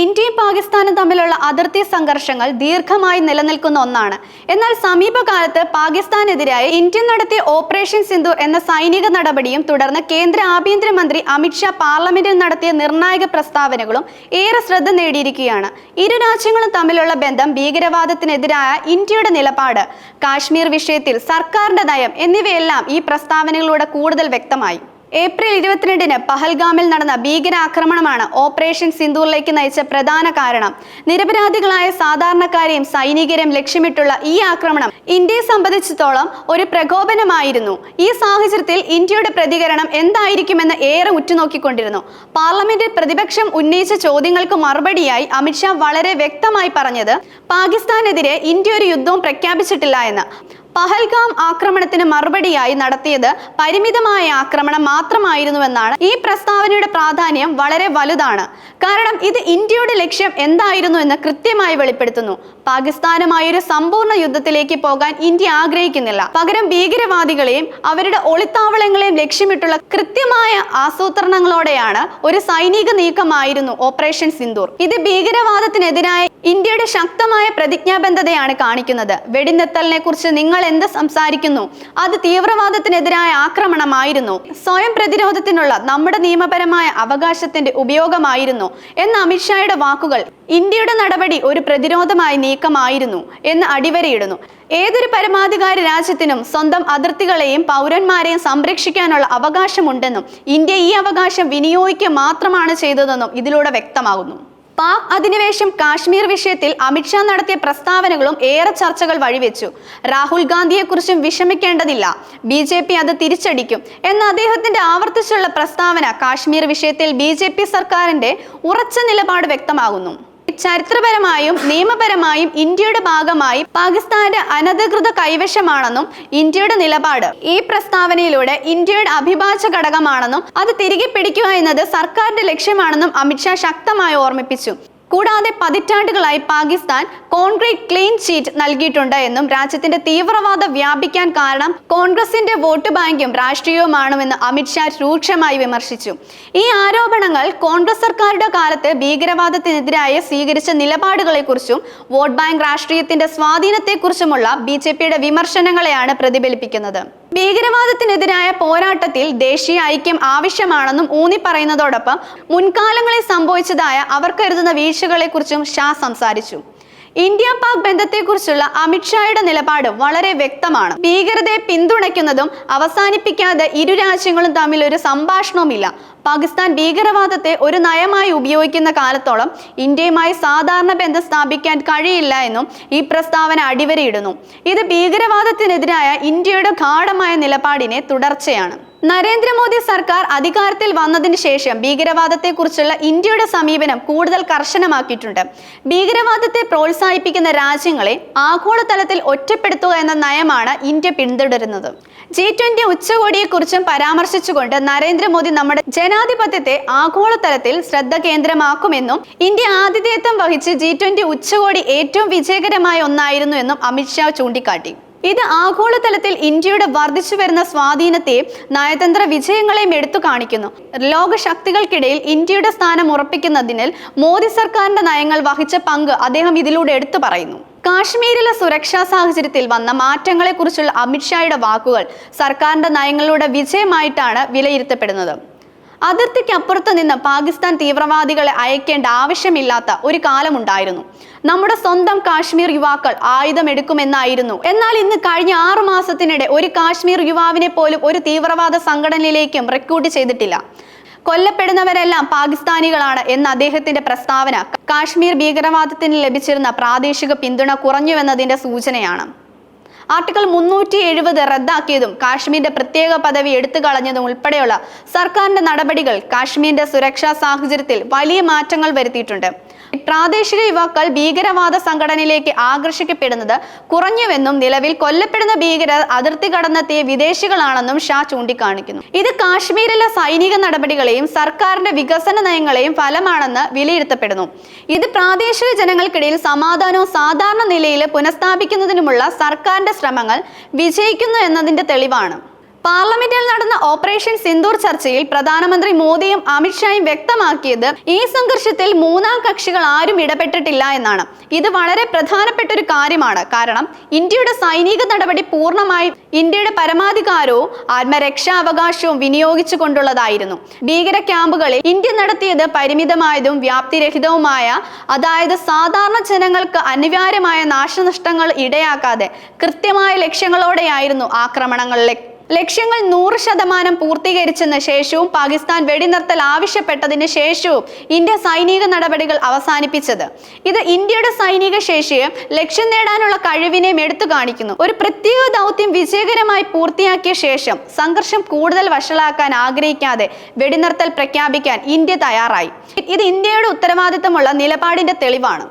ഇന്ത്യയും പാകിസ്ഥാനും തമ്മിലുള്ള അതിർത്തി സംഘർഷങ്ങൾ ദീർഘമായി നിലനിൽക്കുന്ന ഒന്നാണ്. എന്നാൽ സമീപകാലത്ത് പാകിസ്ഥാനെതിരായി ഇന്ത്യ നടത്തിയ ഓപ്പറേഷൻ സിന്ധു എന്ന സൈനിക നടപടിയും തുടർന്ന് കേന്ദ്ര ആഭ്യന്തരമന്ത്രി അമിത്ഷാ പാർലമെന്റിൽ നടത്തിയ നിർണായക പ്രസ്താവനകളും ഏറെ ശ്രദ്ധ നേടിയിരിക്കുകയാണ്. ഇരു രാജ്യങ്ങളും തമ്മിലുള്ള ബന്ധം ഭീകരവാദത്തിനെതിരായ ഇന്ത്യയുടെ നിലപാട് കാശ്മീർ വിഷയത്തിൽ സർക്കാരിന്റെ നയം എന്നിവയെല്ലാം ഈ പ്രസ്താവനകളിലൂടെ കൂടുതൽ വ്യക്തമായി. ഏപ്രിൽ ഇരുപത്തിരണ്ടിന് പഹൽഗാമിൽ നടന്ന ഭീകരാക്രമണമാണ് ഓപ്പറേഷൻ സിന്ദൂറിലേക്ക് നയിച്ച പ്രധാന കാരണം. നിരപരാധികളായ സാധാരണക്കാരെയും സൈനികരെയും ലക്ഷ്യമിട്ടുള്ള ഈ ആക്രമണം ഇന്ത്യയെ സംബന്ധിച്ചിടത്തോളം ഒരു പ്രകോപനമായിരുന്നു. ഈ സാഹചര്യത്തിൽ ഇന്ത്യയുടെ പ്രതികരണം എന്തായിരിക്കുമെന്ന് ഏറെ ഉറ്റുനോക്കിക്കൊണ്ടിരുന്നു. പാർലമെന്റിൽ പ്രതിപക്ഷം ഉന്നയിച്ച ചോദ്യങ്ങൾക്ക് മറുപടിയായി അമിത്ഷാ വളരെ വ്യക്തമായി പറഞ്ഞത് പാകിസ്ഥാനെതിരെ ഇന്ത്യ ഒരു യുദ്ധവും പ്രഖ്യാപിച്ചിട്ടില്ല എന്ന്. പഹൽഗാം ആക്രമണത്തിന് മറുപടിയായി നടത്തിയത് പരിമിതമായ ആക്രമണം മാത്രമായിരുന്നുവെന്നാണ് ഈ പ്രസ്താവനയുടെ പ്രാധാന്യം വളരെ വലുതാണ്. കാരണം ഇത് ഇന്ത്യയുടെ ലക്ഷ്യം എന്തായിരുന്നു എന്ന് കൃത്യമായി വെളിപ്പെടുത്തുന്നു. പാകിസ്ഥാനുമായി ഒരു സമ്പൂർണ യുദ്ധത്തിലേക്ക് പോകാൻ ഇന്ത്യ ആഗ്രഹിക്കുന്നില്ല. പകരം ഭീകരവാദികളെയും അവരുടെ ഒളിത്താവളങ്ങളെയും ലക്ഷ്യമിട്ടുള്ള കൃത്യമായ ആസൂത്രണങ്ങളോടെയാണ് ഒരു സൈനിക നീക്കമായിരുന്നു ഓപ്പറേഷൻ സിന്ദൂർ. ഇത് ഭീകരവാദത്തിനെതിരായ ഇന്ത്യയുടെ ശക്തമായ പ്രതിജ്ഞാബദ്ധതയാണ് കാണിക്കുന്നത്. വെടിനിർത്തലിനെ കുറിച്ച് നിങ്ങൾ എന്ത് സംസാരിക്കുന്നു? അത് തീവ്രവാദത്തിനെതിരായ ആക്രമണമായിരുന്നു. സ്വയം പ്രതിരോധത്തിനുള്ള നമ്മുടെ നിയമപരമായ അവകാശത്തിന്റെ ഉപയോഗമായിരുന്നു. എന്ന അമിത്ഷായുടെ വാക്കുകൾ ഇന്ത്യയുടെ നടപടി ഒരു പ്രതിരോധമായി നീക്കമായിരുന്നു എന്ന് അടിവരയിടുന്നു. ഏതൊരു പരമാധികാര രാജ്യത്തിനും സ്വന്തം അതിർത്തികളെയും പൗരന്മാരെയും സംരക്ഷിക്കാനുള്ള അവകാശമുണ്ടെന്നും ഇന്ത്യ ഈ അവകാശം വിനിയോഗിക്കുക മാത്രമാണ് ചെയ്തതെന്നും ഇതിലൂടെ വ്യക്തമാകുന്നു. പാക് അധിനിവേശം കാശ്മീർ വിഷയത്തിൽ അമിത്ഷാ നടത്തിയ പ്രസ്താവനകളും ഏറെ ചർച്ചകൾ വഴിവെച്ചു. രാഹുൽ ഗാന്ധിയെക്കുറിച്ചും വിഷമിക്കേണ്ടതില്ല. ബി ജെ പി അത് തിരിച്ചടിക്കും. എന്ന അദ്ദേഹത്തിന്റെ ആവർത്തിച്ചുള്ള പ്രസ്താവന കാശ്മീർ വിഷയത്തിൽ ബി സർക്കാരിന്റെ ഉറച്ച നിലപാട് വ്യക്തമാകുന്നു. ചരിത്രപരമായും നിയമപരമായും ഇന്ത്യയുടെ ഭാഗമായി പാകിസ്ഥാന്റെ അനധികൃത കൈവശമാണെന്നും ഇന്ത്യയുടെ നിലപാട്. ഈ പ്രസ്താവനയിലൂടെ ഇന്ത്യയുടെ അഭിഭാജ്യ ഘടകമാണെന്നും അത് തിരികെ പിടിക്കുക എന്നത് സർക്കാരിന്റെ ലക്ഷ്യമാണെന്നും അമിത്ഷാ ശക്തമായി ഓർമ്മിപ്പിച്ചു. കൂടാതെ പതിറ്റാണ്ടുകളായി പാകിസ്ഥാൻ കോൺക്രീറ്റ് ക്ലീൻ ഷീറ്റ് നൽകിയിട്ടുണ്ട് എന്നും രാജ്യത്തിന്റെ തീവ്രവാദം വ്യാപിക്കാൻ കാരണം കോൺഗ്രസിന്റെ വോട്ട് ബാങ്കും രാഷ്ട്രീയവുമാണെന്ന് അമിത്ഷാ രൂക്ഷമായി വിമർശിച്ചു. ഈ ആരോപണങ്ങൾ കോൺഗ്രസ് സർക്കാരുടെ കാലത്ത് ഭീകരവാദത്തിനെതിരായ സ്വീകരിച്ച നിലപാടുകളെക്കുറിച്ചും വോട്ട് ബാങ്ക് രാഷ്ട്രീയത്തിന്റെ സ്വാധീനത്തെക്കുറിച്ചുമുള്ള ബി ജെ പിയുടെ വിമർശനങ്ങളെയാണ് പ്രതിഫലിപ്പിക്കുന്നത്. ഭീകരവാദത്തിനെതിരായ പോരാട്ടത്തിൽ ദേശീയ ഐക്യം ആവശ്യമാണെന്നും ഊന്നി പറയുന്നതോടൊപ്പം മുൻകാലങ്ങളിൽ സംഭവിച്ചതായ അവർ കരുതുന്ന വീഴ്ചകളെക്കുറിച്ചും ഷാ സംസാരിച്ചു. ഇന്ത്യ പാക് ബന്ധത്തെക്കുറിച്ചുള്ള അമിത്ഷായുടെ നിലപാട് വളരെ വ്യക്തമാണ്. ഭീകരതയെ പിന്തുണയ്ക്കുന്നതും അവസാനിപ്പിക്കാതെ ഇരു രാജ്യങ്ങളും തമ്മിൽ ഒരു സംഭാഷണവുമില്ല. പാകിസ്ഥാൻ ഭീകരവാദത്തെ ഒരു നയമായി ഉപയോഗിക്കുന്ന കാലത്തോളം ഇന്ത്യയുമായി സാധാരണ ബന്ധം സ്ഥാപിക്കാൻ കഴിയില്ല എന്നും ഈ പ്രസ്താവന അടിവരയിടുന്നു. ഇത് ഭീകരവാദത്തിനെതിരായ ഇന്ത്യയുടെ ഗാഠമായ നിലപാടിനെ തുടർച്ചയാണ്. നരേന്ദ്രമോദി സർക്കാർ അധികാരത്തിൽ വന്നതിന് ശേഷം ഭീകരവാദത്തെക്കുറിച്ചുള്ള ഇന്ത്യയുടെ സമീപനം കൂടുതൽ കർശനമാക്കിയിട്ടുണ്ട്. ഭീകരവാദത്തെ പ്രോത്സാഹിപ്പിക്കുന്ന രാജ്യങ്ങളെ ആഗോളതലത്തിൽ ഒറ്റപ്പെടുത്തുക എന്ന നയമാണ് ഇന്ത്യ പിന്തുടരുന്നത്. ജി ട്വന്റി ഉച്ചകോടിയെക്കുറിച്ചും പരാമർശിച്ചുകൊണ്ട് നരേന്ദ്രമോദി നമ്മുടെ ജനാധിപത്യത്തെ ആഗോളതലത്തിൽ ശ്രദ്ധ കേന്ദ്രമാക്കുമെന്നും ഇന്ത്യ ആതിഥേയത്വം വഹിച്ച് ജി ട്വന്റി ഉച്ചകോടി ഏറ്റവും വിജയകരമായ ഒന്നായിരുന്നു എന്നും അമിത്ഷാ ചൂണ്ടിക്കാട്ടി. ഇത് ആഗോളതലത്തിൽ ഇന്ത്യയുടെ വർദ്ധിച്ചു വരുന്ന സ്വാധീനത്തെയും നയതന്ത്ര വിജയങ്ങളെയും എടുത്തു കാണിക്കുന്നു. ലോകശക്തികൾക്കിടയിൽ ഇന്ത്യയുടെ സ്ഥാനം ഉറപ്പിക്കുന്നതിനിൽ മോദി സർക്കാരിന്റെ നയങ്ങൾ വഹിച്ച പങ്ക് അദ്ദേഹം ഇതിലൂടെ എടുത്തു പറയുന്നു. കാശ്മീരിലെ സുരക്ഷാ സാഹചര്യത്തിൽ വന്ന മാറ്റങ്ങളെക്കുറിച്ചുള്ള അമിത്ഷായുടെ വാക്കുകൾ സർക്കാരിന്റെ നയങ്ങളുടെ വിജയമായിട്ടാണ് വിലയിരുത്തപ്പെടുന്നത്. അതിർത്തിക്കപ്പുറത്ത് നിന്ന് പാകിസ്ഥാൻ തീവ്രവാദികളെ അയക്കേണ്ട ആവശ്യമില്ലാത്ത ഒരു കാലമുണ്ടായിരുന്നു. നമ്മുടെ സ്വന്തം കാശ്മീർ യുവാക്കൾ ആയുധമെടുക്കുമെന്നായിരുന്നു. എന്നാൽ ഇന്ന് കഴിഞ്ഞ ആറു മാസത്തിനിടെ ഒരു കാശ്മീർ യുവാവിനെ പോലും ഒരു തീവ്രവാദ സംഘടനയിലേക്കും റിക്രൂട്ട് ചെയ്തിട്ടില്ല. കൊല്ലപ്പെടുന്നവരെല്ലാം പാകിസ്ഥാനികളാണ് എന്ന അദ്ദേഹത്തിന്റെ പ്രസ്താവന കാശ്മീർ ഭീകരവാദത്തിന് ലഭിച്ചിരുന്ന പ്രാദേശിക പിന്തുണ കുറഞ്ഞുവെന്നതിന്റെ സൂചനയാണ്. ആർട്ടിക്കിൾ മുന്നൂറ്റി എഴുപത് റദ്ദാക്കിയതും കാശ്മീരിന്റെ പ്രത്യേക പദവി എടുത്തു കളഞ്ഞതും ഉൾപ്പെടെയുള്ള സർക്കാരിന്റെ നടപടികൾ കാശ്മീരിന്റെ സുരക്ഷാ സാഹചര്യത്തിൽ വലിയ മാറ്റങ്ങൾ വരുത്തിയിട്ടുണ്ട്. പ്രാദേശിക യുവാക്കൾ ഭീകരവാദ സംഘടനയിലേക്ക് ആകർഷിക്കപ്പെടുന്നത് കുറഞ്ഞുവെന്നും നിലവിൽ കൊല്ലപ്പെടുന്ന ഭീകരർ അതിർത്തി കടന്നെത്തിയ വിദേശികളാണെന്നും ഷാ ചൂണ്ടിക്കാണിക്കുന്നു. ഇത് കാശ്മീരിലെ സൈനിക നടപടികളെയും സർക്കാരിന്റെ വികസന നയങ്ങളെയും ഫലമാണെന്ന് വിലയിരുത്തപ്പെടുന്നു. ഇത് പ്രാദേശിക ജനങ്ങൾക്കിടയിൽ സമാധാനവും സാധാരണ നിലയിൽ പുനഃസ്ഥാപിക്കുന്നതിനുമുള്ള സർക്കാരിന്റെ ശ്രമങ്ങൾ വിജയിക്കുന്നു എന്നതിന്റെ തെളിവാണ്. പാർലമെന്റിൽ നടന്ന ഓപ്പറേഷൻ സിന്ദൂർ ചർച്ചയിൽ പ്രധാനമന്ത്രി മോദിയും അമിത്ഷായും വ്യക്തമാക്കിയത് ഈ സംഘർഷത്തിൽ മൂന്നാം കക്ഷികൾ ആരും ഇടപെട്ടിട്ടില്ല എന്നാണ്. ഇത് വളരെ പ്രധാനപ്പെട്ട ഒരു കാര്യമാണ്. കാരണം ഇന്ത്യയുടെ സൈനിക നടപടി പൂർണമായി ഇന്ത്യയുടെ പരമാധികാരവും ആത്മരക്ഷാ അവകാശവും വിനിയോഗിച്ചുകൊണ്ടുള്ളതായിരുന്നു. ഭീകര ക്യാമ്പുകളിൽ ഇന്ത്യ നടത്തിയത് പരിമിതമായതും വ്യാപ്തിരഹിതവുമായ അതായത് സാധാരണ ജനങ്ങൾക്ക് അനിവാര്യമായ നാശനഷ്ടങ്ങൾ ഇടയാക്കാതെ കൃത്യമായ ലക്ഷ്യങ്ങളോടെയായിരുന്നു ആക്രമണങ്ങളിലെ ലക്ഷ്യങ്ങൾ നൂറ് ശതമാനം പൂർത്തീകരിച്ചതിന് ശേഷവും പാകിസ്ഥാൻ വെടിനിർത്തൽ ആവശ്യപ്പെട്ടതിന് ശേഷവും ഇന്ത്യ സൈനിക നടപടികൾ അവസാനിപ്പിച്ചത്. ഇത് ഇന്ത്യയുടെ സൈനിക ശേഷിയെ ലക്ഷ്യം നേടാനുള്ള കഴിവിനെയും എടുത്തു കാണിക്കുന്നു. ഒരു പ്രത്യേക ദൗത്യം വിജയകരമായി പൂർത്തിയാക്കിയ ശേഷം സംഘർഷം കൂടുതൽ വഷളാക്കാൻ ആഗ്രഹിക്കാതെ വെടിനിർത്തൽ പ്രഖ്യാപിക്കാൻ ഇന്ത്യ തയ്യാറായി. ഇത് ഇന്ത്യയുടെ ഉത്തരവാദിത്തമുള്ള നിലപാടിന്റെ തെളിവാണ്.